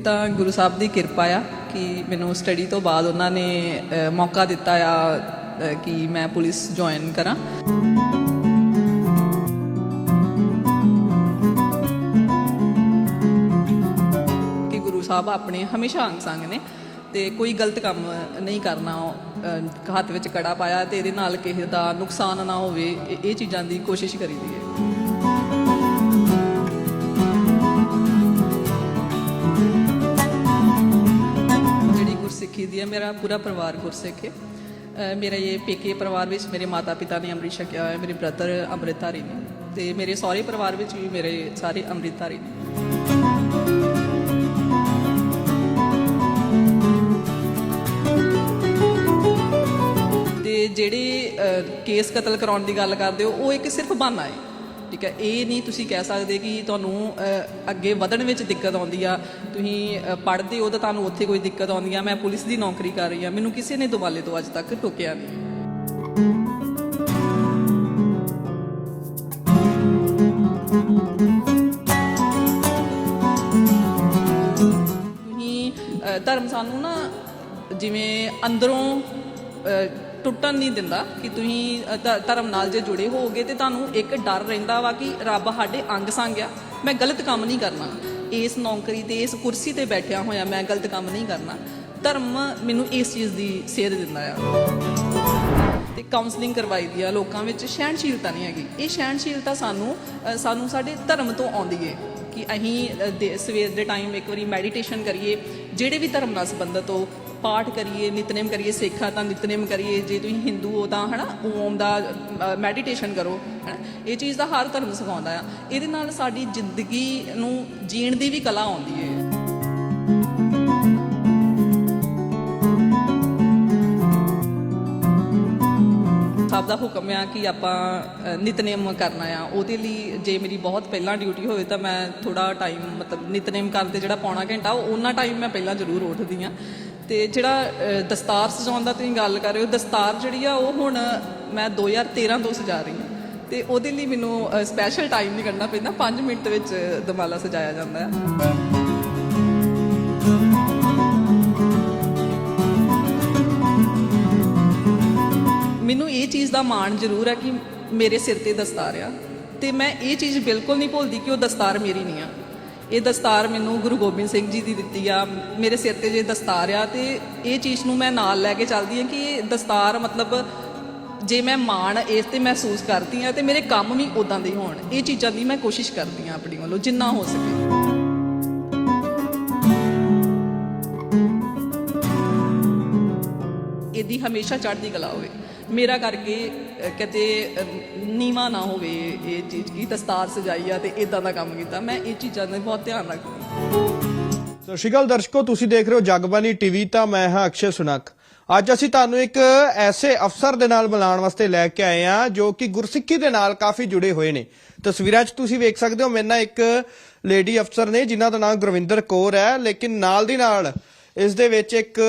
ਇਹ ਤਾਂ ਗੁਰੂ ਸਾਹਿਬ ਦੀ ਕਿਰਪਾ ਆ ਕਿ ਮੈਨੂੰ ਸਟੱਡੀ ਤੋਂ ਬਾਅਦ ਉਹਨਾਂ ਨੇ ਮੌਕਾ ਦਿੱਤਾ ਆ ਕਿ ਮੈਂ ਪੁਲਿਸ ਜੁਆਇਨ ਕਰਾਂ। ਕਿ ਗੁਰੂ ਸਾਹਿਬ ਆਪਣੇ ਹਮੇਸ਼ਾ ਅੰਗ ਸੰਗ ਨੇ ਤੇ ਕੋਈ ਗਲਤ ਕੰਮ ਨਹੀਂ ਕਰਨਾ ਹੱਥ ਵਿੱਚ ਕੜਾ ਪਾਇਆ ਤੇ ਇਹਦੇ ਨਾਲ ਕਿਸੇ ਦਾ ਨੁਕਸਾਨ ਨਾ ਹੋਵੇ, ਇਹ- ਇਹ ਚੀਜ਼ਾਂ ਦੀ ਕੋਸ਼ਿਸ਼ ਕਰੀਦੀ ਹੈ। ਜਿਹੜੀ ਗੁਰਸਿੱਖੀ ਦੀ ਹੈ। ਮੇਰਾ ਪੂਰਾ ਪਰਿਵਾਰ ਗੁਰਸਿੱਖ ਹੈ। ਅ, ਮੇਰਾ ਇਹ ਵਿੱਚ ਮੇਰੇ ਮਾਤਾ ਪਿਤਾ ਨੇ ਅੰਮ੍ਰਿਤ ਛਕਿਆ ਹੋਇਆ ਮੇਰੇ ਬ੍ਰਦਰ ਅੰਮ੍ਰਿਤਧਾਰੀ ਨੇ ਤੇ ਮੇਰੇ ਸਹੁਰੇ ਪਰਿਵਾਰ ਵਿੱਚ ਵੀ ਮੇਰੇ ਸਾਰੇ ਅੰਮ੍ਰਿਤਧਾਰੀ ਨੇ। ਜਿਹੜੇ ਕੇਸ ਕਤਲ ਕਰਾਉਣ ਦੀ ਗੱਲ ਕਰਦੇ ਹੋ ਉਹ ਇੱਕ ਸਿਰਫ ਬਹਾਨਾ ਹੈ। ਠੀਕ ਹੈ, ਇਹ ਨਹੀਂ ਤੁਸੀਂ ਕਹਿ ਸਕਦੇ ਕਿ ਤੁਹਾਨੂੰ ਅੱਗੇ ਵਧਣ ਵਿੱਚ ਦਿੱਕਤ ਆਉਂਦੀ ਆ। ਤੁਸੀਂ ਪੜ੍ਹਦੇ ਹੋ ਤਾਂ ਤੁਹਾਨੂੰ ਉੱਥੇ ਕੋਈ ਦਿੱਕਤ ਆਉਂਦੀ ਆ। ਮੈਂ ਪੁਲਿਸ ਦੀ ਨੌਕਰੀ ਕਰ ਰਹੀ ਆ। ਮੈਨੂੰ ਕਿਸੇ ਨੇ ਦੁਬਾਲੇ ਤੋਂ ਅੱਜ ਤੱਕ ਟੋਕਿਆ ਨਹੀਂ। ਧਰਮ ਸਾਨੂੰ ਨਾ ਜਿਵੇਂ ਅੰਦਰੋਂ ਟੁੱਟਣ ਨਹੀਂ ਦਿੰਦਾ ਕਿ ਤੁਸੀਂ ਧ- ਧਰਮ ਨਾਲ ਜੇ ਜੁੜੇ ਹੋਗੇ ਤੇ ਤੁਹਾਨੂੰ ਇੱਕ ਡਰ ਰਹਿੰਦਾ ਵਾ ਕਿ ਰੱਬ ਸਾਡੇ ਅੰਗ ਸੰਗ ਆ। ਮੈਂ ਗਲਤ ਕੰਮ ਨਹੀਂ ਕਰਨਾ। ਇਸ ਨੌਕਰੀ ਤੇ, ਇਸ ਕੁਰਸੀ ਤੇ ਬੈਠਿਆ ਹੋਇਆ ਮੈਂ ਗਲਤ ਕੰਮ ਨਹੀਂ ਕਰਨਾ। ਧਰਮ ਮੈਨੂੰ ਇਸ ਚੀਜ਼ ਦੀ ਸੇਧ ਦਿੰਦਾ ਆ। ਤੇ ਕਾਉਂਸਲਿੰਗ ਕਰਵਾਈ ਦੀ ਆ ਲੋਕਾਂ ਵਿੱਚ। ਸਹਿਣਸ਼ੀਲਤਾ ਨਹੀਂ ਹੈਗੀ। ਇਹ ਸਹਿਣਸ਼ੀਲਤਾ ਸਾਨੂੰ ਸਾਨੂੰ ਸਾਡੇ ਧਰਮ ਤੋਂ ਆਉਂਦੀ ਏ ਕਿ ਅਸੀਂ ਦੇ- ਸਵੇਰ ਦੇ ਟਾਈਮ ਇੱਕ ਵਾਰੀ ਮੈਡੀਟੇਸ਼ਨ ਕਰੀਏ। ਜਿਹੜੇ ਵੀ ਧਰਮ ਨਾਲ ਸੰਬੰਧਤ ਹੋ ਪਾਠ ਕਰੀਏ, ਨਿਤਨੇਮ ਕਰੀਏ, ਸਿੱਖਾ ਤਾਂ ਨਿਤਨੇਮ ਕਰੀਏ, ਜੇ ਤੁਸੀਂ ਹਿੰਦੂ ਹੋ ਤਾਂ ਹਨਾ, ਓਮ ਦਾ ਮੈਡੀਟੇਸ਼ਨ ਕਰੋ, ਹਨਾ। ਇਹ ਚੀਜ਼ ਦਾ ਹਰ ਧਰਮ ਸਿਖਾਉਂਦਾ ਆ। ਇਹਦੇ ਨਾਲ ਸਾਡੀ ਜ਼ਿੰਦਗੀ ਨੂੰ ਜੀਣ ਦੀ ਵੀ ਕਲਾ ਆਉਂਦੀ ਹੈ ਸਭ ਦਾ ਹੁਕਮ ਆ ਕਿ ਆਪਾਂ ਨਿਤਨੇਮ ਕਰਨਾ ਆ। ਉਹਦੇ ਲਈ ਜੇ ਮੇਰੀ ਬਹੁਤ ਪਹਿਲਾਂ ਡਿਊਟੀ ਹੋਵੇ ਤਾਂ ਮੈਂ ਥੋੜਾ ਟਾਈਮ ਮਤਲਬ ਨਿਤਨੇਮ ਕਰਦੇ ਜਿਹੜਾ ਪੌਣਾ ਘੰਟਾ, ਉਹ ਉਹਨਾਂ ਟਾਈਮ ਮੈਂ ਪਹਿਲਾਂ ਜ਼ਰੂਰ ਉੱਠਦੀ ਆ। ਤੇ ਜਿਹੜਾ ਦਸਤਾਰ ਸਜਾਉਣ ਦਾ ਤੁਸੀਂ ਗੱਲ ਕਰ ਰਹੇ ਹੋ, ਦਸਤਾਰ ਜਿਹੜੀ ਆ, ਉਹ ਹੁਣ ਮੈਂ 2013 ਤੋਂ ਸਜਾ ਰਹੀ ਹਾਂ। ਤੇ ਉਹਦੇ ਲਈ ਮੈਨੂੰ ਸਪੈਸ਼ਲ ਟਾਈਮ ਨਹੀਂ ਕੱਢਣਾ ਪੈਂਦਾ 5 ਮਿੰਟ ਵਿੱਚ ਦਮਾਲਾ ਸਜਾਇਆ ਜਾਂਦਾ ਹੈ। ਮੈਨੂੰ ਇਹ ਚੀਜ਼ ਦਾ ਮਾਣ ਜ਼ਰੂਰ ਹੈ ਕਿ ਮੇਰੇ ਸਿਰ ਤੇ ਦਸਤਾਰ ਆ, ਤੇ ਮੈਂ ਇਹ ਚੀਜ਼ ਬਿਲਕੁਲ ਨਹੀਂ ਭੁੱਲਦੀ ਕਿ ਉਹ ਦਸਤਾਰ ਮੇਰੀ ਨਹੀਂ ਆ। ਇਹ ਦਸਤਾਰ ਮੈਨੂੰ ਗੁਰੂ ਗੋਬਿੰਦ ਸਿੰਘ ਜੀ ਦੀ ਦਿੱਤੀ ਆ। ਮੇਰੇ ਸਿਰ ਤੇ ਜੇ ਦਸਤਾਰ ਆ ਤੇ ਇਹ ਚੀਜ਼ ਨੂੰ ਮੈਂ ਨਾਲ ਲੈ ਕੇ ਚੱਲਦੀ ਆ ਕਿ ਇਹ ਦਸਤਾਰ ਮਤਲਬ ਜੇ ਮੈਂ ਮਾਣ ਇਸ ਤੇ ਮਹਿਸੂਸ ਕਰਦੀ ਆ ਤੇ ਮੇਰੇ ਕੰਮ ਵੀ ਉਦਾਂ ਦੇ ਹੋਣ। ਇਹ ਚੀਜ਼ਾਂ ਦੀ ਮੈਂ ਕੋਸ਼ਿਸ਼ ਕਰਦੀ ਆ ਆਪਣੀ ਵੱਲੋਂ, ਜਿੰਨਾ ਹੋ ਸਕੇ। ਇਹਦੀ ਹਮੇਸ਼ਾ ਚੜ੍ਹਦੀ ਕਲਾ ਹੋਵੇ। ਮੇਰਾ ਕਰਕੇ ਅਹ, ਨੀਵਾ ਨਾ ਹੋਵੇ ਇਹ ਚੀਜ਼ ਕੀ ਦਸਤਾਰ ਸਜਾਈ ਆ ਤੇ ਇਦਾਂ ਦਾ ਕੰਮ ਕੀਤਾ। ਮੈਂ ਇਹ ਚੀਜ਼ਾਂ ਦਾ ਬਹੁਤ ਧਿਆਨ ਰੱਖਦੀ ਹਾਂ। ਸਤਿ ਸ਼੍ਰੀ ਅਕਾਲ ਦਰਸ਼ਕੋ ਤੁਸੀਂ ਦੇਖ ਰਹੇ ਹੋ ਜਗਬਾਨੀ ਟੀਵੀ ਤਾਂ ਮੈਂ ਹਾਂ ਅਕਸ਼ੇ ਸੁਨਕ ਅੱਜ ਅਸੀਂ ਤੁਹਾਨੂੰ ਇੱਕ ਐਸੇ ਅਫਸਰ ਦੇ ਨਾਲ ਮਿਲਾਉਣ ਵਾਸਤੇ ਲੈ ਕੇ ਆਏ ਹਾਂ ਜੋ ਕਿ ਗੁਰਸਿੱਖੀ ਦੇ ਨਾਲ ਕਾਫੀ ਜੁੜੇ ਹੋਏ ਨੇ। ਤਸਵੀਰਾਂ 'ਚ ਤੁਸੀਂ ਵੇਖ ਸਕਦੇ ਹੋ ਮੇਰੇ ਨਾਲ ਇੱਕ ਲੇਡੀ ਅਫਸਰ ਨੇ ਜਿਨ੍ਹਾਂ ਦਾ ਨਾਮ ਗੁਰਵਿੰਦਰ ਕੌਰ ਹੈ ਲੇਕਿਨ ਨਾਲ ਦੀ ਨਾਲ ਇਸ ਦੇ ਵਿੱਚ ਇੱਕ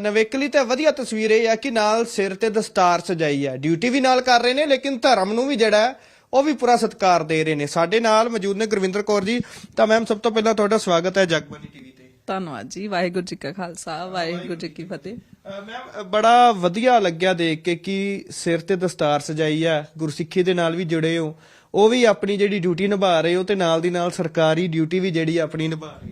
ਨਵੇਕਲੀ ਤੇ ਵਧੀਆ ਤਸਵੀਰ ਇਹ ਹੈ ਕਿ ਨਾਲ ਸਿਰ ਤੇ ਦਸਤਾਰ ਸਜਾਈ ਹੈ ਡਿਊਟੀ ਵੀ ਨਾਲ ਕਰ ਰਹੇ ਨੇ ਲੇਕਿਨ ਧਰਮ ਨੂੰ ਵੀ ਜਿਹੜਾ ਉਹ ਵੀ ਪੂਰਾ ਸਤਿਕਾਰ ਦੇ ਰਹੇ ਨੇ। ਸਾਡੇ ਨਾਲ ਮੌਜੂਦ ਨੇ ਗੁਰਵਿੰਦਰ ਕੌਰ ਜੀ। ਤਾਂ ਮੈਮ ਸਭ ਤੋਂ ਪਹਿਲਾਂ ਤੁਹਾਡਾ ਸਵਾਗਤ ਹੈ ਜਗਬਾਨੀ ਟੀਵੀ ਤੇ। ਧੰਨਵਾਦ ਜੀ। ਵਾਹਿਗੁਰੂ ਜੀ ਕਾ ਖਾਲਸਾ ਵਾਹਿਗੁਰੂ ਜੀ ਕੀ ਫਤਿਹ। ਮੈਮ ਬੜਾ ਵਧੀਆ ਲੱਗਿਆ ਦੇਖ ਕੇ ਕਿ ਸਿਰ ਤੇ ਦਸਤਾਰ ਸਜਾਈ ਹੈ ਗੁਰਸਿੱਖੀ ਦੇ ਨਾਲ ਵੀ ਜੁੜੇ ਹੋ। ਉਹ ਵੀ ਆਪਣੀ ਜਿਹੜੀ ਡਿਊਟੀ ਨਿਭਾ ਰਹੇ ਹੋ ਤੇ ਨਾਲ ਦੀ ਨਾਲ ਸਰਕਾਰੀ ਡਿਊਟੀ ਵੀ ਜਿਹੜੀ ਆਪਣੀ ਨਿਭਾ ਰਹੇ ਹੋ।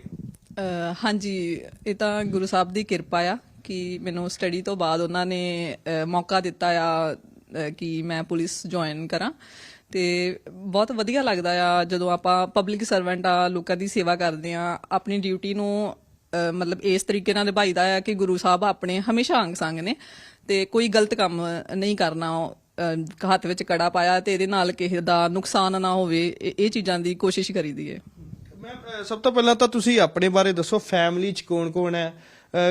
ਅਹ ਹਾਂਜੀ ਇਹ ਤਾਂ ਗੁਰੂ ਸਾਹਿਬ ਦੀ ਕਿਰਪਾ ਆ ਕਿ ਮੈਨੂੰ ਸਟੱਡੀ ਤੋਂ ਬਾਅਦ ਉਹਨਾਂ ਨੇ ਅਹ, ਮੌਕਾ ਦਿੱਤਾ ਆ ਅਹ, ਕਿ ਮੈਂ ਪੁਲਿਸ ਜੁਆਇਨ ਕਰਾਂ। ਤੇ ਬਹੁਤ ਵਧੀਆ ਲੱਗਦਾ ਆ ਜਦੋਂ ਆਪਾਂ ਪਬਲਿਕ ਸਰਵੈਂਟ ਆ ਲੋਕਾਂ ਦੀ ਸੇਵਾ ਕਰਦੇ ਆ ਆਪਣੀ ਡਿਊਟੀ ਨੂੰ ਅਹ, ਮਤਲਬ ਇਸ ਤਰੀਕੇ ਨਾਲ ਨਿਭਾਈਦਾ ਆ ਕਿ ਗੁਰੂ ਸਾਹਿਬ ਆਪਣੇ ਹਮੇਸ਼ਾ ਅੰਗ ਸੰਗ ਨੇ। ਤੇ ਕੋਈ ਗਲਤ ਕੰਮ ਨਹੀਂ ਕਰਨਾ ਅਹ, ਹੱਥ ਵਿੱਚ ਕੜਾ ਪਾਇਆ ਤੇ ਇਹਦੇ ਨਾਲ ਕਿਸੇ ਦਾ ਨੁਕਸਾਨ ਨਾ ਹੋਵੇ ਇਹ ਇਹ ਚੀਜ਼ਾਂ ਦੀ ਕੋਸ਼ਿਸ਼ ਕਰੀਦੀ ਹੈ। ਮੈਮ ਸਭ ਤੋਂ ਪਹਿਲਾਂ ਤਾਂ ਤੁਸੀਂ ਆਪਣੇ ਬਾਰੇ ਦੱਸੋ ਫੈਮਿਲੀ 'ਚ ਕੌਣ-ਕੌਣ ਹੈ?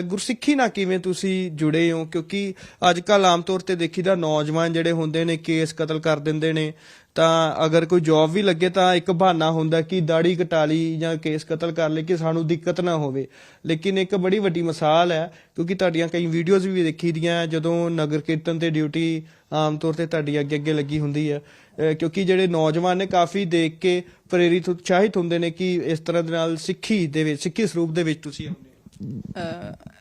ਗੁਰਸਿੱਖੀ ਨਾਲ ਕਿਵੇਂ ਤੁਸੀਂ ਜੁੜੇ ਹੋ? ਕਿਉਂਕਿ ਅੱਜ ਕੱਲ ਆਮ ਤੌਰ ਤੇ ਦੇਖੀਦਾ ਨੌਜਵਾਨ ਜਿਹੜੇ ਹੁੰਦੇ ਨੇ, ਕੇਸ ਕਤਲ ਕਰ ਦਿੰਦੇ ਨੇ। ਤਾਂ ਅਗਰ ਕੋਈ ਜੌਬ ਵੀ ਲੱਗੇ ਤਾਂ ਇੱਕ ਬਹਾਨਾ ਹੁੰਦਾ ਕਿ ਦਾੜੀ ਕਟਾ ਲਈ ਜਾਂ ਕੇਸ ਕਤਲ ਕਰ ਲਈ ਕਿ ਸਾਨੂੰ ਦਿੱਕਤ ਨਾ ਹੋਵੇ। ਲੇਕਿਨ ਇੱਕ ਬੜੀ ਵੱਡੀ ਮਿਸਾਲ ਹੈ, ਕਿਉਂਕਿ ਤੁਹਾਡੀਆਂ ਕਈ ਵੀਡੀਓਜ਼ ਵੀ ਦੇਖੀ ਦੀਆਂ, ਜਦੋਂ ਨਗਰ ਕੀਰਤਨ ਤੇ ਡਿਊਟੀ ਆਮ ਤੌਰ ਤੇ ਤੁਹਾਡੀ ਅੱਗੇ ਅੱਗੇ ਲੱਗੀ ਹੁੰਦੀ ਹੈ। ਕਿਉਂਕਿ ਜਿਹੜੇ ਨੌਜਵਾਨ ਨੇ ਕਾਫੀ ਦੇਖ ਕੇ ਪ੍ਰੇਰਿਤ, ਉਤਸ਼ਾਹਿਤ ਹੁੰਦੇ ਨੇ ਕਿ ਇਸ ਤਰ੍ਹਾਂ ਦੇ ਨਾਲ ਸਿੱਖੀ ਦੇ ਵਿੱਚ, ਸਿੱਖੀ ਸਰੂਪ ਦੇ ਵਿੱਚ ਤੁਸੀਂ ਆਉਂਦੇ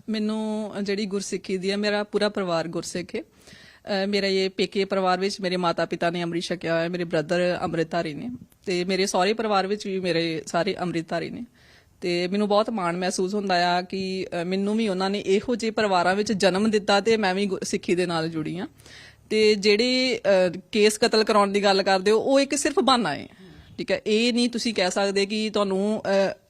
ਮੈਨੂੰ ਜਿਹੜੀ ਗੁਰਸਿੱਖੀ ਦੀ ਹੈ, ਮੇਰਾ ਪੂਰਾ ਪਰਿਵਾਰ ਗੁਰਸਿੱਖ ਹੈ। ਅਹ ਮੇਰਾ ਇਹ ਪੇਕੇ ਪਰਿਵਾਰ ਵਿੱਚ ਮੇਰੇ ਮਾਤਾ ਪਿਤਾ ਨੇ ਅੰਮ੍ਰਿਤ ਛਕਿਆ ਹੋਇਆ, ਮੇਰੇ ਬ੍ਰਦਰ ਅੰਮ੍ਰਿਤਧਾਰੀ ਨੇ ਤੇ ਮੇਰੇ ਸਹੁਰੇ ਪਰਿਵਾਰ ਵਿੱਚ ਵੀ ਮੇਰੇ ਸਾਰੇ ਅੰਮ੍ਰਿਤਧਾਰੀ ਨੇ। ਤੇ ਮੈਨੂੰ ਬਹੁਤ ਮਾਣ ਮਹਿਸੂਸ ਹੁੰਦਾ ਆ ਕਿ ਮੈਨੂੰ ਵੀ ਉਹਨਾਂ ਨੇ ਇਹੋ ਜਿਹੇ ਪਰਿਵਾਰਾਂ ਵਿੱਚ ਜਨਮ ਦਿੱਤਾ ਤੇ ਮੈਂ ਵੀ ਗੁ- ਸਿੱਖੀ ਦੇ ਨਾਲ ਜੁੜੀ ਆ ਤੇ ਜਿਹੜੇ ਕੇਸ ਕਤਲ ਕਰਾਉਣ ਦੀ ਗੱਲ ਕਰਦੇ ਹੋ, ਉਹ ਇੱਕ ਸਿਰਫ ਬਹਾਨਾ ਹੈ। ਠੀਕ ਹੈ, ਇਹ ਨਹੀਂ ਤੁਸੀਂ ਕਹਿ ਸਕਦੇ ਕਿ ਤੁਹਾਨੂੰ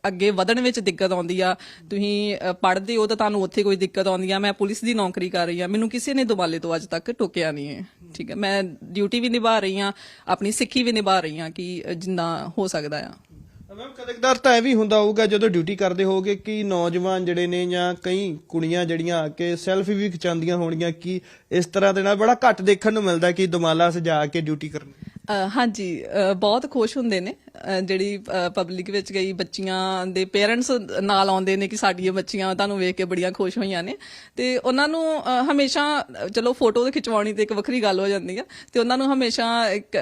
ਅੱਗੇ ਵਧਣ ਵਿੱਚ ਦਿੱਕਤ ਆਉਂਦੀ ਆ। ਤੁਸੀਂ ਪੜ੍ਹਦੇ ਹੋ ਤਾਂ ਤੁਹਾਨੂੰ ਉੱਥੇ ਕੋਈ ਦਿੱਕਤ ਆਉਂਦੀ ਆ। ਮੈਂ ਪੁਲਿਸ ਦੀ ਨੌਕਰੀ ਕਰ ਰਹੀ ਆ। ਮੈਨੂੰ ਕਿਸੇ ਨੇ ਦੁਬਾਲੇ ਤੋਂ ਅੱਜ ਤੱਕ ਟੋਕਿਆ ਨਹੀਂ ਹੈ। ਠੀਕ ਹੈ, ਮੈਂ ਡਿਊਟੀ ਵੀ ਨਿਭਾ ਰਹੀ ਆ, ਆਪਣੀ ਸਿੱਖੀ ਵੀ ਨਿਭਾ ਰਹੀ ਆ ਕਿ ਜਿੰਨਾ ਹੋ ਸਕਦਾ ਆ। ਮੈਮ ਕਦੇਕਦਾਰ ਤਾਂ ਇਹ ਵੀ ਹੁੰਦਾ ਹੋਊਗਾ, ਜਦੋਂ ਡਿਊਟੀ ਕਰਦੇ ਹੋਗੇ ਕਿ ਨੌਜਵਾਨ ਜਿਹੜੇ ਨੇ ਜਾਂ ਕਈ ਕੁੜੀਆਂ ਜਿਹੜੀਆਂ ਆ ਕੇ ਸੈਲਫੀ ਵੀ ਖਿਚਾਉਂਦੀਆਂ ਹੋਣਗੀਆਂ ਕਿ ਇਸ ਤਰ੍ਹਾਂ ਦੇ ਨਾਲ ਬੜਾ ਘੱਟ ਦੇਖਣ ਨੂੰ ਮਿਲਦਾ ਕਿ ਦੁਮਾਲਾ ਸਜਾ ਕੇ ਡਿਊਟੀ ਕਰਨੀ। ਹਾਂਜੀ ਬਹੁਤ ਖੁਸ਼ ਹੁੰਦੇ ਨੇ। ਜਿਹੜੀ ਪਬਲਿਕ ਵਿੱਚ ਗਈ ਬੱਚੀਆਂ ਦੇ ਪੇਰੈਂਟਸ ਨਾਲ ਆਉਂਦੇ ਨੇ ਕਿ ਸਾਡੀਆਂ ਬੱਚੀਆਂ ਤੁਹਾਨੂੰ ਵੇਖ ਕੇ ਬੜੀਆਂ ਖੁਸ਼ ਹੋਈਆਂ ਨੇ। ਤੇ ਉਹਨਾਂ ਨੂੰ ਹਮੇਸ਼ਾ, ਚਲੋ ਫੋਟੋ ਤੇ ਖਿਚਵਾਉਣੀ ਤੇ ਇੱਕ ਵੱਖਰੀ ਗੱਲ ਹੋ ਜਾਂਦੀ ਆ। ਤੇ ਉਹਨਾਂ ਨੂੰ ਹਮੇਸ਼ਾ ਇੱਕ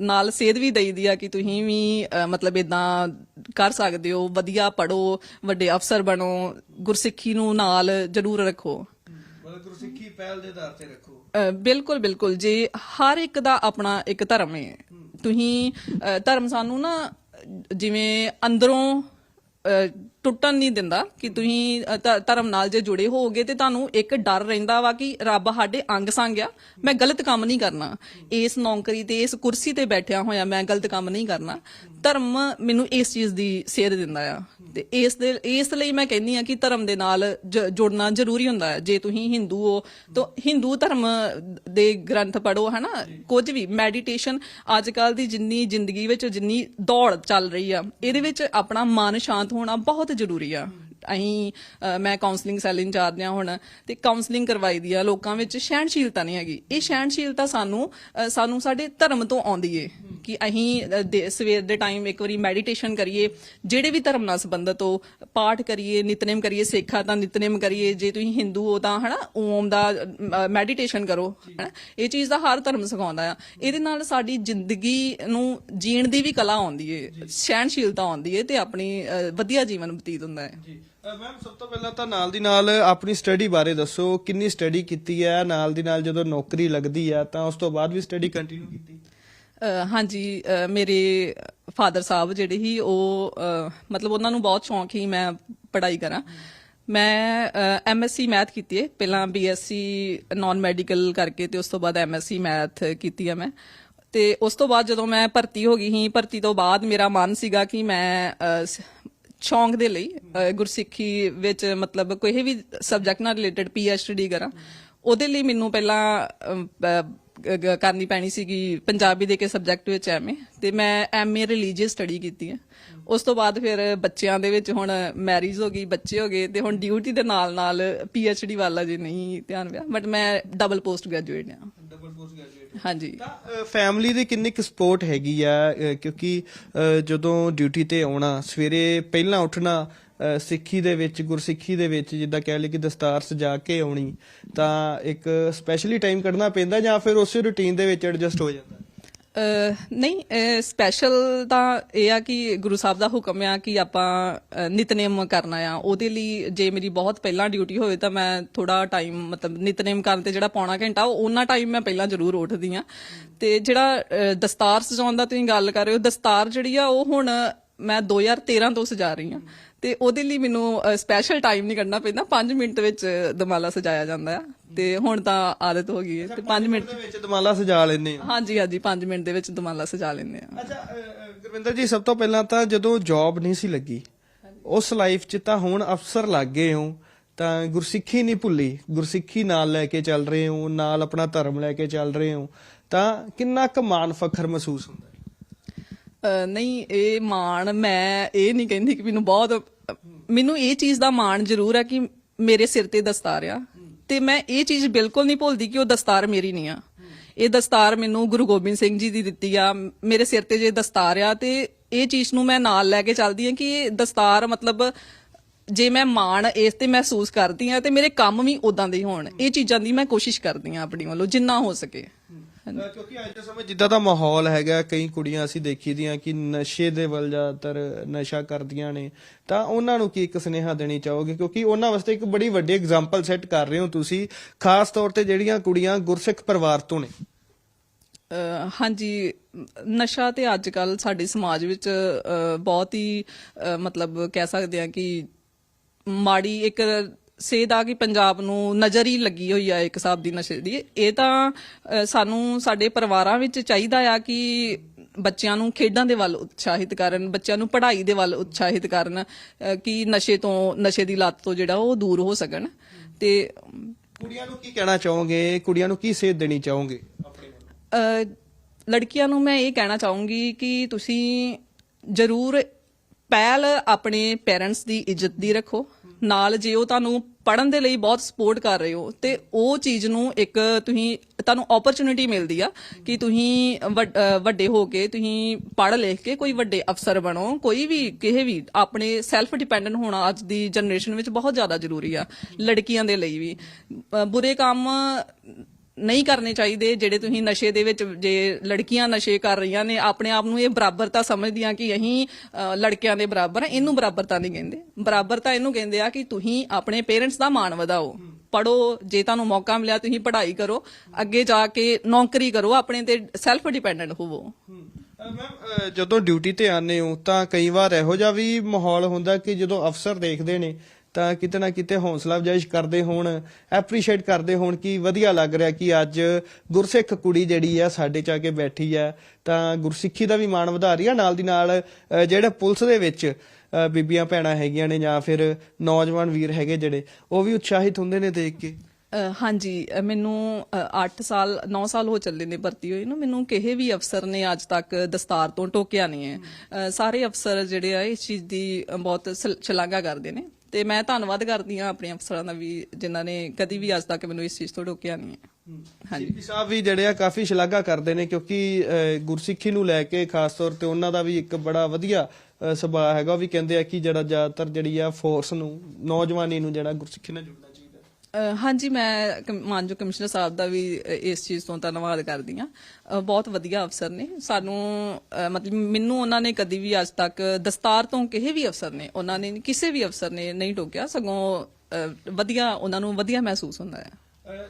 ਨਾਲ ਸੇਧ ਵੀ ਦਈਦੀ ਆ ਕਿ ਤੁਸੀਂ ਵੀ ਮਤਲਬ ਇਦਾਂ ਕਰ ਸਕਦੇ ਹੋ, ਵਧੀਆ ਪੜੋ ਵੱਡੇ ਅਫਸਰ ਬਣੋ, ਗੁਰਸਿੱਖੀ ਨੂੰ ਨਾਲ ਜ਼ਰੂਰ ਰੱਖੋ। ਮਤਲਬ ਗੁਰਸਿੱਖੀ ਪਹਿਲ ਦੇ ਆਧਾਰ ਤੇ ਰੱਖੋ? ਅ, ਬਿਲਕੁਲ ਬਿਲਕੁਲ। ਜੇ ਹਰ ਇੱਕ ਦਾ ਆਪਣਾ ਇੱਕ ਧਰਮ ਹੈ ਤੁਸੀਂ ਧਰਮ ਸਾਨੂੰ ਨਾ ਜਿਵੇਂ ਅੰਦਰੋਂ ਟੁੱਟਣ ਨਹੀਂ ਦਿੰਦਾ ਕਿ ਤੁਸੀਂ ਧਰਮ ਨਾਲ ਜੇ ਜੁੜੇ ਹੋਵੋਗੇ ਤੇ ਤੁਹਾਨੂੰ ਇੱਕ ਡਰ ਰਹਿੰਦਾ ਵਾ ਕਿ ਰੱਬ ਸਾਡੇ ਅੰਗ ਸੰਗ ਆ ਮੈਂ ਗਲਤ ਕੰਮ ਨਹੀਂ ਕਰਨਾ। ਇਸ ਨੌਕਰੀ ਤੇ ਇਸ ਕੁਰਸੀ ਤੇ ਬੈਠਿਆ ਹੋਇਆ ਮੈਂ ਗਲਤ ਕੰਮ ਨਹੀਂ ਕਰਨਾ। ਧਰਮ ਮੈਨੂੰ ਇਸ ਚੀਜ਼ ਦੀ ਸੇਧ ਦਿੰਦਾ ਆ। ਤੇ ਇਸ ਦੇ, ਇਸ ਲਈ ਮੈਂ ਕਹਿੰਦੀ ਆ ਕਿ ਧਰਮ ਦੇ ਨਾਲ ਜ- ਜੁੜਨਾ ਜ਼ਰੂਰੀ ਹੁੰਦਾ ਹੈ ਜੇ ਤੁਸੀਂ ਹਿੰਦੂ ਹੋ, ਤਾਂ ਹਿੰਦੂ ਧਰਮ ਦੇ ਗ੍ਰੰਥ ਪੜੋ ਹਨਾ? ਕੁਝ ਵੀ ਮੈਡੀਟੇਸ਼ਨ ਅੱਜ ਕੱਲ ਦੀ ਜਿੰਨੀ ਜ਼ਿੰਦਗੀ ਵਿੱਚ ਜਿੰਨੀ ਦੌੜ ਚੱਲ ਰਹੀ ਆ, ਇਹਦੇ ਵਿੱਚ ਆਪਣਾ ਮਨ ਸ਼ਾਂਤ ਹੋਣਾ ਬਹੁਤ ਜ਼ਰੂਰੀ ਆ। ਅਸੀਂ ਮੈਂ ਕਾਉਂਸਲਿੰਗ ਸੈੱਲ ਜਾ ਆ ਹੁਣ, ਤੇ ਕਾਉਂਸਲਿੰਗ ਕਰਵਾਈ ਦੀ ਆ। ਲੋਕਾਂ ਵਿੱਚ ਸਹਿਣਸ਼ੀਲਤਾ ਨਹੀਂ ਹੈਗੀ। ਇਹ ਸਹਿਣਸ਼ੀਲਤਾ ਸਾਨੂੰ ਸਾਨੂੰ ਸਾਡੇ ਧਰਮ ਤੋਂ ਆਉਂਦੀ ਏ। ਕਿ ਅਸੀਂ ਸਵੇਰ ਦੇ ਟਾਈਮ ਇੱਕ ਵਾਰੀ ਮੈਡੀਟੇਸ਼ਨ ਕਰੀਏ ਜਿਹੜੇ ਵੀ ਧਰਮ ਨਾਲ ਸੰਬੰਧਤ ਹੋ ਪਾਠ ਕਰੀਏ ਨਿਤਨੇਮ ਕਰੀਏ ਸਿੱਖਾ ਤਾਂ ਨਿਤਨੇਮ ਕਰੀਏ ਜੇ ਤੁਸੀਂ ਹਿੰਦੂ ਹੋ ਤਾਂ ਹਨਾ ਓਮ ਦਾ ਮੈਡੀਟੇਸ਼ਨ ਕਰੋ ਹਨਾ। ਇਹ ਚੀਜ਼ ਦਾ ਹਰ ਧਰਮ ਸਿਖਾਉਂਦਾ ਆ। ਇਹਦੇ ਨਾਲ ਸਾਡੀ ਜ਼ਿੰਦਗੀ ਨੂੰ ਜੀਣ ਦੀ ਵੀ ਕਲਾ ਆਉਂਦੀ ਏ ਸਹਿਣਸ਼ੀਲਤਾ ਆਉਂਦੀ ਏ ਤੇ ਆਪਣੀ ਵਧੀਆ ਜੀਵਨ ਬਤੀਤ ਹੁੰਦਾ ਹੈ ਜੀ। ਮੈਮ ਸਭ ਤੋਂ ਪਹਿਲਾਂ ਤਾਂ ਨਾਲ ਦੀ ਨਾਲ ਆਪਣੀ ਸਟੱਡੀ ਬਾਰੇ ਦੱਸੋ ਕਿੰਨੀ ਸਟੱਡੀ ਕੀਤੀ ਹੈ? ਨਾਲ ਦੀ ਨਾਲ ਜਦੋਂ ਨੌਕਰੀ ਲੱਗਦੀ ਹੈ ਤਾਂ ਉਸ ਤੋਂ ਬਾਅਦ ਵੀ ਸਟੱਡੀ ਕੰਟੀਨਿਊ ਕੀਤੀ? ਹਾਂਜੀ ਮੇਰੇ ਫਾਦਰ ਸਾਹਿਬ ਜਿਹੜੇ ਹੀ ਉਹ ਮਤਲਬ ਉਹਨਾਂ ਨੂੰ ਬਹੁਤ ਸ਼ੌਂਕ ਹੀ ਮੈਂ ਪੜ੍ਹਾਈ ਕਰਾਂ। ਮੈਂ ਐਮਐਸਸੀ ਮੈਥ ਕੀਤੀ ਹੈ ਪਹਿਲਾਂ ਬੀਐਸਸੀ ਨਾਨ ਮੈਡੀਕਲ ਕਰਕੇ ਤੇ ਉਸ ਤੋਂ ਬਾਅਦ ਐਮਐਸਸੀ ਮੈਥ ਕੀਤੀ ਹੈ ਮੈਂ। ਤੇ ਉਸ ਤੋਂ ਬਾਅਦ ਜਦੋਂ ਮੈਂ ਭਰਤੀ ਹੋ ਗਈ ਸੀ, ਭਰਤੀ ਤੋਂ ਬਾਅਦ ਮੇਰਾ ਮਨ ਸੀਗਾ ਕਿ ਮੈਂ ਸ਼ੌਂਕ ਦੇ ਲਈ ਗੁਰਸਿੱਖੀ ਵਿੱਚ ਮਤਲਬ ਕੋਈ ਵੀ ਸਬਜੈਕਟ ਨਾਲ ਰਿਲੇਟਡ ਪੀਐਚਡੀ ਕਰਾਂ। ਉਹਦੇ ਲਈ ਮੈਨੂੰ ਪਹਿਲਾਂ ਕਰਨੀ ਪੈਣੀ ਸੀਗੀ ਪੰਜਾਬੀ ਦੇ ਕੇ ਸਬਜੈਕਟ ਵਿੱਚ ਐਮਏ ਤੇ ਮੈਂ ਐਮਏ ਰਿਲੀਜੀਅਸ ਸਟੱਡੀ ਕੀਤੀ ਹੈ। ਉਸ ਤੋਂ ਬਾਅਦ ਫਿਰ ਬੱਚਿਆਂ ਦੇ ਵਿੱਚ ਹੁਣ ਮੈਰਿਜ ਹੋ ਗਈ ਬੱਚੇ ਹੋ ਗਏ ਤੇ ਹੁਣ ਡਿਊਟੀ ਦੇ ਨਾਲ ਨਾਲ ਪੀਐਚਡੀ ਵਾਲਾ ਜੇ ਨਹੀਂ ਧਿਆਨ ਪਿਆ। ਬਟ ਮੈਂ ਡਬਲ ਪੋਸਟ ਗ੍ਰੈਜੂਏਟ ਹਾਂ। ਡਬਲ ਪੋਸਟ ਗ੍ਰੈਜੂਏਟ ਹਾਂਜੀ। ਤਾਂ ਫੈਮਿਲੀ ਦੀ ਕਿੰਨੀ ਕੁ ਸਪੋਰਟ ਹੈਗੀ ਆ? ਕਿਉਂਕਿ ਜਦੋਂ ਡਿਊਟੀ ਤੇ ਆਉਣਾ ਸਵੇਰੇ ਪਹਿਲਾਂ ਉੱਠਣਾ ਸਿੱਖੀ ਦੇ ਵਿੱਚ, ਗੁਰਸਿੱਖੀ ਦੇ ਵਿੱਚ ਜਿੱਦਾਂ ਕਹਿ ਲਈ ਕਿ ਦਸਤਾਰ ਸਜਾ ਕੇ ਆਉਣੀ, ਤਾਂ ਇੱਕ ਸਪੈਸ਼ਲੀ ਟਾਈਮ ਕੱਢਣਾ ਪੈਂਦਾ ਜਾਂ ਫਿਰ ਉਸੇ ਰੁਟੀਨ ਦੇ ਵਿੱਚ ਐਡਜਸਟ ਹੋ ਜਾਂਦਾ? ਨਹੀਂ ਸਪੈਸ਼ਲ ਤਾਂ ਇਹ ਆ ਕਿ ਗੁਰੂ ਸਾਹਿਬ ਦਾ ਹੁਕਮ ਆ ਕਿ ਆਪਾਂ ਨਿਤਨੇਮ ਕਰਨਾ ਆ। ਉਹਦੇ ਲਈ ਜੇ ਮੇਰੀ ਬਹੁਤ ਪਹਿਲਾਂ ਡਿਊਟੀ ਹੋਵੇ ਤਾਂ ਮੈਂ ਥੋੜਾ ਟਾਈਮ ਮਤਲਬ ਨਿਤਨੇਮ ਕਰਨ ਤੇ ਜਿਹੜਾ ਪੌਣਾ ਘੰਟਾ, ਉਹ ਉਹਨਾਂ ਟਾਈਮ ਮੈਂ ਪਹਿਲਾਂ ਜ਼ਰੂਰ ਉੱਠਦੀ ਆ ਤੇ ਜਿਹੜਾ ਦਸਤਾਰ ਸਜਾਉਣ ਦਾ ਤੁਸੀਂ ਗੱਲ ਕਰ ਰਹੇ ਹੋ, ਦਸਤਾਰ ਜਿਹੜੀ ਆ, ਉਹ ਹੁਣ ਮੈਂ 2013 ਤੋਂ ਸਜਾ ਰਹੀ ਆ ਤੇ ਉਹਦੇ ਲਈ ਮੈਨੂੰ ਸਪੈਸ਼ਲ ਟਾਈਮ ਨਹੀਂ ਕੱਢਣਾ ਪੈਂਦਾ। 5 ਮਿੰਟ ਵਿੱਚ ਦਮਾਲਾ ਸਜਾਇਆ ਜਾਂਦਾ ਆ ਤੇ ਹੁਣ ਤਾਂ ਆਦਤ ਹੋ ਗਈ ਹੈ। ਤੇ 5 ਮਿੰਟ ਦੇ ਵਿੱਚ ਦਮਾਲਾ ਸਜਾ ਲੈਂਦੇ ਹੋ? ਹਾਂਜੀ ਹਾਂਜੀ 5 ਮਿੰਟ ਦੇ ਵਿੱਚ ਦਮਾਲਾ ਸਜਾ ਲੈਂਦੇ ਆ ਅੱਛਾ ਗੁਰਵਿੰਦਰ ਜੀ ਸਭ ਤੋਂ ਪਹਿਲਾਂ ਤਾਂ ਜਦੋਂ ਜੌਬ ਨਹੀਂ ਸੀ ਲੱਗੀ ਉਸ ਲਾਈਫ 'ਚ ਤਾਂ ਹੁਣ ਅਫਸਰ ਲੱਗ ਗਏ ਹੋ ਤਾਂ ਗੁਰਸਿੱਖੀ ਨਹੀਂ ਭੁੱਲੀ। ਗੁਰਸਿੱਖੀ ਨਾਲ ਲੈ ਕੇ ਚੱਲ ਰਹੇ ਹੋ ਨਾਲ ਆਪਣਾ ਧਰਮ ਲੈ ਕੇ ਚੱਲ ਰਹੇ ਹੋ ਤਾਂ ਕਿੰਨਾ ਕੁ ਮਾਣ ਫਖਰ ਮਹਿਸੂਸ ਹੁੰਦਾ ਹੈ? ਅਹ, ਨਹੀਂ, ਇਹ ਮਾਣ ਮੈਂ ਇਹ ਨਹੀਂ ਕਹਿੰਦੀ ਕਿ ਮੈਨੂੰ ਬਹੁਤ, ਮੈਨੂੰ ਇਹ ਚੀਜ਼ ਦਾ ਮਾਣ ਜ਼ਰੂਰ ਹੈ ਕਿ ਮੇਰੇ ਸਿਰ ਤੇ ਦਸਤਾਰ ਆ। ਤੇ ਮੈਂ ਇਹ ਚੀਜ਼ ਬਿਲਕੁਲ ਨਹੀਂ ਭੁੱਲਦੀ ਕਿ ਉਹ ਦਸਤਾਰ ਮੇਰੀ ਨਹੀਂ ਆ। ਇਹ ਦਸਤਾਰ ਮੈਨੂੰ ਗੁਰੂ ਗੋਬਿੰਦ ਸਿੰਘ ਜੀ ਦੀ ਦਿੱਤੀ ਆ। ਮੇਰੇ ਸਿਰ ਤੇ ਜੇ ਦਸਤਾਰ ਆ ਤੇ ਇਹ ਚੀਜ਼ ਨੂੰ ਮੈਂ ਨਾਲ ਲੈ ਕੇ ਚੱਲਦੀ ਆ ਕਿ ਇਹ ਦਸਤਾਰ ਮਤਲਬ ਜੇ ਮੈਂ ਮਾਣ ਇਸ ਤੇ ਮਹਿਸੂਸ ਕਰਦੀ ਆ ਤੇ ਮੇਰੇ ਕੰਮ ਵੀ ਉਦਾਂ ਦੇ ਹੀ ਹੋਣ। ਇਹ ਚੀਜ਼ਾਂ ਦੀ ਮੈਂ ਕੋਸ਼ਿਸ਼ ਕਰਦੀ ਆ ਆਪਣੀ ਵੱਲੋਂ, ਜਿੰਨਾ ਹੋ ਸਕੇ। ਕਿਉਂਕਿ ਅੱਜ ਦੇ ਸਮੇਂ ਜਿੱਦਾਂ ਦਾ ਮਾਹੌਲ ਹੈਗਾ ਕਈ ਕੁੜੀਆਂ ਅਸੀਂ ਦੇਖੀ ਦੀਆਂ ਕਿ ਨਸ਼ੇ ਦੇ ਵੱਲ ਜ਼ਿਆਦਾਤਰ ਨਸ਼ਾ ਕਰਦੀਆਂ ਨੇ। ਤਾਂ ਉਹਨਾਂ ਨੂੰ ਕੀ ਇੱਕ ਸੁਨੇਹਾ ਦੇਣੀ ਚਾਹੋਗੇ? ਕਿਉਂਕਿ ਉਹਨਾਂ ਵਾਸਤੇ ਇੱਕ ਬੜੀ ਵੱਡੀ ਐਗਜ਼ਾਮਪਲ ਸੈੱਟ ਕਰ ਰਹੇ ਹੋ ਤੁਸੀਂ ਖਾਸ ਤੌਰ ਤੇ ਜਿਹੜੀਆਂ ਕੁੜੀਆਂ ਗੁਰਸਿੱਖ ਪਰਿਵਾਰ ਤੋਂ ਨੇ। ਹਾਂਜੀ ਨਸ਼ਾ ਤੇ ਅੱਜ ਕੱਲ ਸਾਡੇ ਸਮਾਜ ਵਿੱਚ ਬਹੁਤ ਹੀ ਮਤਲਬ ਕਹਿ ਸਕਦੇ ਆ ਕਿ ਮਾੜੀ ਇੱਕ ਸੇਧ ਆ ਕਿ ਪੰਜਾਬ ਨੂੰ ਨਜ਼ਰ ਹੀ ਲੱਗੀ ਹੋਈ ਆ ਇੱਕ ਹਿਸਾਬ ਦੀ ਨਸ਼ੇ ਦੀ। ਇਹ ਤਾਂ ਸਾਨੂੰ ਸਾਡੇ ਪਰਿਵਾਰਾਂ ਵਿੱਚ ਚਾਹੀਦਾ ਆ ਕਿ ਬੱਚਿਆਂ ਨੂੰ ਖੇਡਾਂ ਦੇ ਵੱਲ ਉਤਸ਼ਾਹਿਤ ਕਰਨ ਬੱਚਿਆਂ ਨੂੰ ਪੜ੍ਹਾਈ ਦੇ ਵੱਲ ਉਤਸ਼ਾਹਿਤ ਕਰਨ ਕਿ ਨਸ਼ੇ ਤੋਂ ਨਸ਼ੇ ਦੀ ਲੱਤ ਤੋਂ ਜਿਹੜਾ ਉਹ ਦੂਰ ਹੋ ਸਕਣ। ਤੇ ਕੁੜੀਆਂ ਨੂੰ ਕੀ ਕਹਿਣਾ ਚਾਹੋਗੇ? ਕੁੜੀਆਂ ਨੂੰ ਕੀ ਸੇਧ ਦੇਣੀ ਚਾਹੋਗੇ? ਆਪਣੇ ਲੜਕੀਆਂ ਨੂੰ ਮੈਂ ਇਹ ਕਹਿਣਾ ਚਾਹੂੰਗੀ ਕਿ ਤੁਸੀਂ ਜ਼ਰੂਰ ਪਹਿਲ ਆਪਣੇ ਪੇਰੈਂਟਸ ਦੀ ਇੱਜ਼ਤ ਦੀ ਰੱਖੋ। ਨਾਲ ਜੇ ਉਹ ਤੁਹਾਨੂੰ ਪੜਨ ਦੇ ਲਈ ਬਹੁਤ ਸਪੋਰਟ ਕਰ ਰਹੇ ਹੋ, ਤੇ ਉਹ ਚੀਜ਼ ਨੂੰ ਇੱਕ ਤੁਸੀਂ, ਤੁਹਾਨੂੰ ਓਪਰਚ्युनिटी ਮਿਲਦੀ ਆ ਕਿ ਤੁਸੀਂ ਵੱਡੇ ਹੋ ਕੇ ਤੁਸੀਂ ਪੜ ਲਿਖ ਕੇ ਕੋਈ ਵੱਡੇ ਅਫਸਰ ਬਣੋ, ਕੋਈ ਵੀ ਕਿਸੇ ਵੀ ਆਪਣੇ ਸੈਲਫ ਡਿਪੈਂਡੈਂਟ ਹੋਣਾ ਅੱਜ ਦੀ ਜਨਰੇਸ਼ਨ ਵਿੱਚ ਬਹੁਤ ਜ਼ਿਆਦਾ ਜ਼ਰੂਰੀ ਆ, ਲੜਕੀਆਂ ਦੇ ਲਈ ਵੀ। ਬੁਰੇ ਕੰਮ ਨਹੀਂ ਕਰਨੇ ਚਾਹੀਦੇ, ਜਿਹੜੇ ਤੁਸੀਂ ਨਸ਼ੇ ਦੇ ਵਿੱਚ, ਜੇ ਲੜਕੀਆਂ ਨਸ਼ੇ ਕਰ ਰਹੀਆਂ ਨੇ, ਆਪਣੇ ਆਪ ਨੂੰ ਇਹ ਬਰਾਬਰਤਾ ਸਮਝਦੀਆਂ ਕਿ ਅਸੀਂ ਲੜਕਿਆਂ ਦੇ ਬਰਾਬਰ ਆ ਇਹਨੂੰ ਬਰਾਬਰਤਾ ਨਹੀਂ ਕਹਿੰਦੇ। ਬਰਾਬਰਤਾ ਇਹਨੂੰ ਕਹਿੰਦੇ ਆ ਕਿ ਤੁਸੀਂ ਆਪਣੇ ਪੇਰੈਂਟਸ ਦਾ ਮਾਣ ਵਧਾਓ। ਪੜੋ ਜੇ ਤੁਹਾਨੂੰ ਮੌਕਾ ਮਿਲਿਆ, ਤੁਸੀਂ ਪੜ੍ਹਾਈ ਕਰੋ। ਅੱਗੇ ਜਾ ਕੇ ਨੌਕਰੀ ਕਰੋ, ਆਪਣੇ ਤੇ ਸੈਲਫ ਡਿਪੈਂਡੈਂਟ ਹੋਵੋ ਮੈਮ ਜਦੋਂ ਡਿਊਟੀ ਤੇ ਆਨੇ ਹੋ, ਤਾਂ ਕਈ ਵਾਰ ਇਹੋ ਜਿਹਾ ਵੀ ਮਾਹੌਲ ਹੁੰਦਾ ਕਿ ਜਦੋਂ ਅਫਸਰ ਦੇਖਦੇ ਨੇ ਤਾਂ ਕਿਤੇ ਨਾ ਕਿਤੇ ਹੌਸਲਾ ਅਫਜ਼ਾਇਸ਼ ਕਰਦੇ ਹੋਣ ਐਪਰੀਸ਼ੀਏਟ ਕਰਦੇ ਹੋਣ ਕਿ ਵਧੀਆ ਲੱਗ ਰਿਹਾ ਕਿ ਅੱਜ ਗੁਰਸਿੱਖ ਕੁੜੀ ਜਿਹੜੀ ਆ ਸਾਡੇ ਚ ਆ ਕੇ ਬੈਠੀ ਆ। ਤਾਂ ਗੁਰਸਿੱਖੀ ਦਾ ਵੀ ਮਾਣ ਵਧਾ ਰਹੀ ਆ। ਨਾਲ ਦੀ ਨਾਲ ਅ, ਪੁਲਿਸ ਦੇ ਵਿੱਚ ਬੀਬੀਆਂ ਭੈਣਾਂ ਹੈਗੀਆਂ ਨੇ ਜਾਂ ਫਿਰ ਨੌਜਵਾਨ ਵੀਰ ਹੈਗੇ ਜਿਹੜੇ ਉਹ ਵੀ ਉਤਸ਼ਾਹਿਤ ਹੁੰਦੇ ਨੇ ਦੇਖ ਕੇ। ਹਾਂਜੀ ਮੈਨੂੰ 8 ਸਾਲ 9 ਸਾਲ ਹੋ ਚੱਲੇ ਨੇ ਭਰਤੀ ਹੋਈ ਨੂੰ। ਮੈਨੂੰ ਕਿਸੇ ਵੀ ਅਫਸਰ ਨੇ ਅੱਜ ਤੱਕ ਦਸਤਾਰ ਤੋਂ ਟੋਕਿਆ ਨਹੀਂ ਹੈ। ਸਾਰੇ ਅਫਸਰ ਜਿਹੜੇ ਆ ਇਸ ਚੀਜ਼ ਦੀ ਬਹੁਤ ਸਲ- ਸ਼ਲਾਘਾ ਕਰਦੇ ਨੇ। ਤੇ ਮੈਂ ਧੰਨਵਾਦ ਕਰਦੀ ਹਾਂ ਆਪਣੇ ਅਫਸਰਾਂ ਦਾ ਵੀ ਜਿਨ੍ਹਾਂ ਨੇ ਕਦੀ ਵੀ ਅੱਜ ਤੱਕ ਮੈਨੂੰ ਇਸ ਚੀਜ਼ ਤੋਂ ਟੋਕਿਆ ਨਹੀਂ ਹੈ। ਹਾਂਜੀ। ਜੀ ਸਾਹਿਬ ਵੀ ਜਿਹੜੇ ਆ ਕਾਫੀ ਸ਼ਲਾਘਾ ਕਰਦੇ ਨੇ ਕਿਉਂਕਿ ਗੁਰਸਿੱਖੀ ਨੂੰ ਲੈ ਕੇ ਖਾਸ ਤੌਰ ਤੇ ਉਹਨਾਂ ਦਾ ਵੀ ਇੱਕ ਬੜਾ ਵਧੀਆ ਸੁਭਾਅ ਹੈਗਾ। ਉਹ ਵੀ ਕਹਿੰਦੇ ਆ ਕਿ ਜਿਹੜਾ ਜ਼ਿਆਦਾਤਰ ਜਿਹੜੀ ਆ ਫੋਰਸ ਨੂੰ ਨੌਜਵਾਨੀ ਨੂੰ ਜਿਹੜਾ ਗੁਰਸਿੱਖੀ ਨਾਲ ਜੁੜਨਾ ਅ, ਹਾਂਜੀ ਮੈਂ ਕਮ- ਮਾਨਯੋਗ ਕਮਿਸ਼ਨਰ ਸਾਹਿਬ ਦਾ ਵੀ ਅ, ਇਸ ਚੀਜ਼ ਤੋਂ ਧੰਨਵਾਦ ਕਰਦੀ ਹਾਂ। ਬਹੁਤ ਵਧੀਆ ਅਫਸਰ ਨੇ। ਸਾਨੂੰ ਅ, ਮਤਲਬ ਮੈਨੂੰ ਉਹਨਾਂ ਨੇ ਕਦੀ ਵੀ ਅੱਜ ਤੱਕ ਦਸਤਾਰ ਤੋਂ ਕਿਸੇ ਵੀ ਅਫਸਰ ਨੇ ਉਹਨਾਂ ਨੇ ਕਿਸੇ ਵੀ ਅਫਸਰ ਨੇ ਨਹੀਂ ਟੋਕਿਆ। ਸਗੋਂ ਅ, ਵਧੀਆ ਉਹਨਾਂ ਨੂੰ ਵਧੀਆ ਮਹਿਸੂਸ ਹੁੰਦਾ ਹੈ।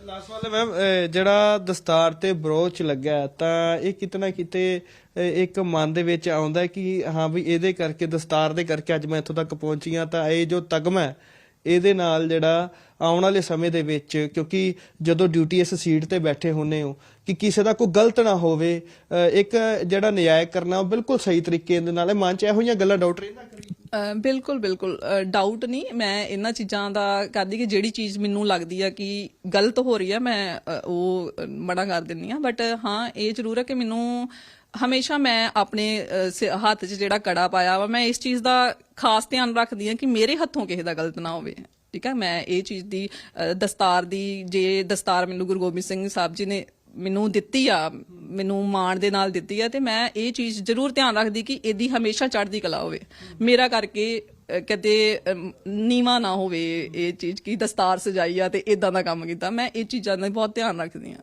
ਲਾਸਟ ਵਾਲੇ ਮੈਮ ਜਿਹੜਾ ਦਸਤਾਰ ਤੇ ਬਰੋਚ ਲੱਗਾ ਹੈ, ਤਾਂ ਇਹ ਕਿਤਨਾ ਕਿਤੇ ਅਹ, ਇੱਕ ਮਨ ਦੇ ਵਿੱਚ ਆਉਂਦਾ ਹੈ ਕਿ ਹਾਂ ਵੀ ਇਹਦੇ ਕਰਕੇ ਦਸਤਾਰ ਦੇ ਕਰਕੇ ਅੱਜ ਮੈਂ ਇੱਥੋਂ ਤੱਕ ਪਹੁੰਚੀ ਹਾਂ ਤਾਂ ਇਹ ਜੋ ਤਗਮਾ ਹੈ ਇਹਦੇ ਨਾਲ ਜਿਹੜਾ ਆਉਣ ਵਾਲੇ ਸਮੇਂ ਦੇ ਵਿੱਚ ਕਿਉਂਕਿ ਜਦੋਂ ਡਿਊਟੀ ਇਸ ਸੀਟ ਤੇ ਬੈਠੇ ਹੁੰਨੇ ਹੋ ਕਿ ਕਿਸੇ ਦਾ ਕੋਈ ਗਲਤ ਨਾ ਹੋਵੇ ਅਹ, ਇੱਕ ਜਿਹੜਾ ਨਿਆਂ ਕਰਨਾ ਉਹ ਬਿਲਕੁਲ ਸਹੀ ਤਰੀਕੇ ਦੇ ਨਾਲ ਮਨ ਚ ਇਹੋ ਜਿਹੀਆਂ ਗੱਲਾਂ ਡਾਊਟ ਰਹਿੰਦਾ ਕਰੀ ਬਿਲਕੁਲ ਬਿਲਕੁਲ। ਡਾਊਟ ਨਹੀਂ। ਮੈਂ ਇਹਨਾਂ ਚੀਜ਼ਾਂ ਦਾ ਕਰਦੀ ਕਿ ਜਿਹੜੀ ਚੀਜ਼ ਮੈਨੂੰ ਲੱਗਦੀ ਆ ਕਿ ਗਲਤ ਹੋ ਰਹੀ ਆ ਮੈਂ ਉਹ ਅ, ਕਰ ਦਿੰਨੀ ਆ। ਬਟ ਹਾਂ ਇਹ ਜ਼ਰੂਰ ਹੈ ਕਿ ਮੈਨੂੰ ਹਮੇਸ਼ਾ ਮੈਂ ਆਪਣੇ ਸ- ਹੱਥ 'ਚ ਜਿਹੜਾ ਕੜਾ ਪਾਇਆ ਵਾ, ਮੈਂ ਇਸ ਚੀਜ਼ ਦਾ ਖਾਸ ਧਿਆਨ ਰੱਖਦੀ ਹਾਂ ਕਿ ਮੇਰੇ ਹੱਥੋਂ ਕਿਸੇ ਦਾ ਗਲਤ ਨਾ ਹੋਵੇ। ਠੀਕ ਹੈ? ਮੈਂ ਇਹ ਚੀਜ਼ ਦੀ ਦਸਤਾਰ ਦੀ, ਜੇ ਦਸਤਾਰ ਮੈਨੂੰ ਗੁਰੂ ਗੋਬਿੰਦ ਸਿੰਘ ਸਾਹਿਬ ਜੀ ਨੇ ਮੈਨੂੰ ਦਿੱਤੀ ਆ, ਮੈਨੂੰ ਮਾਣ ਦੇ ਨਾਲ ਦਿੱਤੀ ਆ, ਤੇ ਮੈਂ ਇਹ ਚੀਜ਼ ਜ਼ਰੂਰ ਧਿਆਨ ਰੱਖਦੀ ਕਿ ਇਹਦੀ ਹਮੇਸ਼ਾ ਚੜ੍ਹਦੀ ਕਲਾ ਹੋਵੇ। ਮੇਰਾ ਕਰਕੇ ਕਦੇ ਨੀਵਾਂ ਨਾ ਹੋਵੇ ਇਹ ਚੀਜ਼ ਕੀ ਦਸਤਾਰ ਸਜਾਈ ਆ ਤੇ ਇਦਾਂ ਦਾ ਕੰਮ ਕੀਤਾ। ਮੈਂ ਇਹ ਚੀਜ਼ਾਂ ਦਾ ਬਹੁਤ ਧਿਆਨ ਰੱਖਦੀ ਆ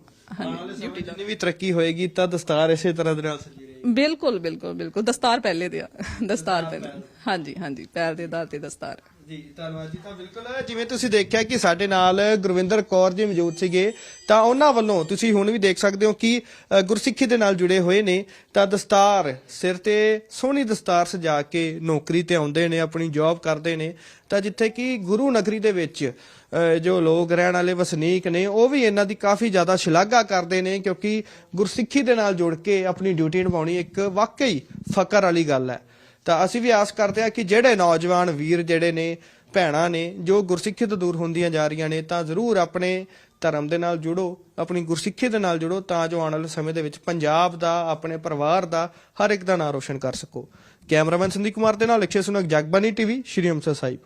ਜਿੰਨੀ ਵੀ ਤਰੱਕੀ ਹੋਏਗੀ ਤਾਂ ਦਸਤਾਰ ਇਸੇ ਤਰ੍ਹਾਂ ਦੇ ਨਾਲ ਸਜੀ ਰਹੇਗੀ। ਬਿਲਕੁਲ ਬਿਲਕੁਲ ਬਿਲਕੁਲ। ਦਸਤਾਰ ਪਹਿਲੇ ਤੇ ਆ। ਦਸਤਾਰ ਪਹਿਲੇ। ਹਾਂਜੀ ਹਾਂਜੀ। ਪੈਰ ਦੇ ਦਾਰ ਤੇ ਦਸਤਾਰ। ਜੀ, ਧੰਨਵਾਦ ਜੀ। ਤਾਂ ਬਿਲਕੁਲ, ਜਿਵੇਂ ਤੁਸੀਂ ਦੇਖਿਆ ਕਿ ਸਾਡੇ ਨਾਲ ਗੁਰਵਿੰਦਰ ਕੌਰ ਜੀ ਮੌਜੂਦ ਸੀਗੇ, ਤਾਂ ਉਹਨਾਂ ਵੱਲੋਂ ਤੁਸੀਂ ਹੁਣ ਵੀ ਦੇਖ ਸਕਦੇ ਹੋ ਕਿ ਗੁਰਸਿੱਖੀ ਦੇ ਨਾਲ ਜੁੜੇ ਹੋਏ ਨੇ। ਤਾਂ ਦਸਤਾਰ, ਸਿਰ ਤੇ ਸੋਹਣੀ ਦਸਤਾਰ ਸਜਾ ਕੇ ਨੌਕਰੀ ਤੇ ਆਉਂਦੇ ਨੇ, ਆਪਣੀ ਜੌਬ ਕਰਦੇ ਨੇ। ਤਾਂ ਜਿੱਥੇ ਕਿ ਗੁਰੂ ਨਗਰੀ ਦੇ ਵਿੱਚ ਜੋ ਲੋਕ ਰਹਿਣ ਵਾਲੇ ਵਸਨੀਕ ਨੇ, ਉਹ ਵੀ ਇਹਨਾਂ ਦੀ ਕਾਫੀ ਜ਼ਿਆਦਾ ਸ਼ਲਾਘਾ ਕਰਦੇ ਨੇ, ਕਿਉਂਕਿ ਗੁਰਸਿੱਖੀ ਦੇ ਨਾਲ ਜੁੜ ਕੇ ਆਪਣੀ ਡਿਊਟੀ ਨਿਭਾਉਣੀ ਇੱਕ ਵਾਕਈ ਫਕਰ ਵਾਲੀ ਗੱਲ ਹੈ। ਤਾਂ ਅਸੀਂ ਵੀ ਆਸ ਕਰਦੇ ਹਾਂ ਕਿ ਜਿਹੜੇ ਨੌਜਵਾਨ ਵੀਰ ਜਿਹੜੇ ਨੇ, ਭੈਣਾਂ ਨੇ, ਜੋ ਗੁਰਸਿੱਖੀ ਤੋਂ ਦੂਰ ਹੁੰਦੀਆਂ ਜਾ ਰਹੀਆਂ ਨੇ, ਤਾਂ ਜ਼ਰੂਰ ਆਪਣੇ ਧਰਮ ਦੇ ਨਾਲ ਜੁੜੋ, ਆਪਣੀ ਗੁਰਸਿੱਖੀ ਦੇ ਨਾਲ ਜੁੜੋ, ਤਾਂ ਜੋ ਆਉਣ ਵਾਲੇ ਸਮੇਂ ਦੇ ਵਿੱਚ ਪੰਜਾਬ ਦਾ, ਆਪਣੇ ਪਰਿਵਾਰ ਦਾ ਹਰ ਇੱਕ ਦਾ ਨਾਂ ਰੋਸ਼ਨ ਕਰ ਸਕੋ। ਕੈਮਰਾਮੈਨ ਸੰਦੀਪ ਕੁਮਾਰ ਦੇ ਨਾਲ ਅਕਸ਼ੇ ਸੁਨਕ ਜਗਬਾਨੀ ਟੀਵੀ, ਸ਼੍ਰੀ ਅੰਮ੍ਰਿਤਸਰ ਸਾਹਿਬ।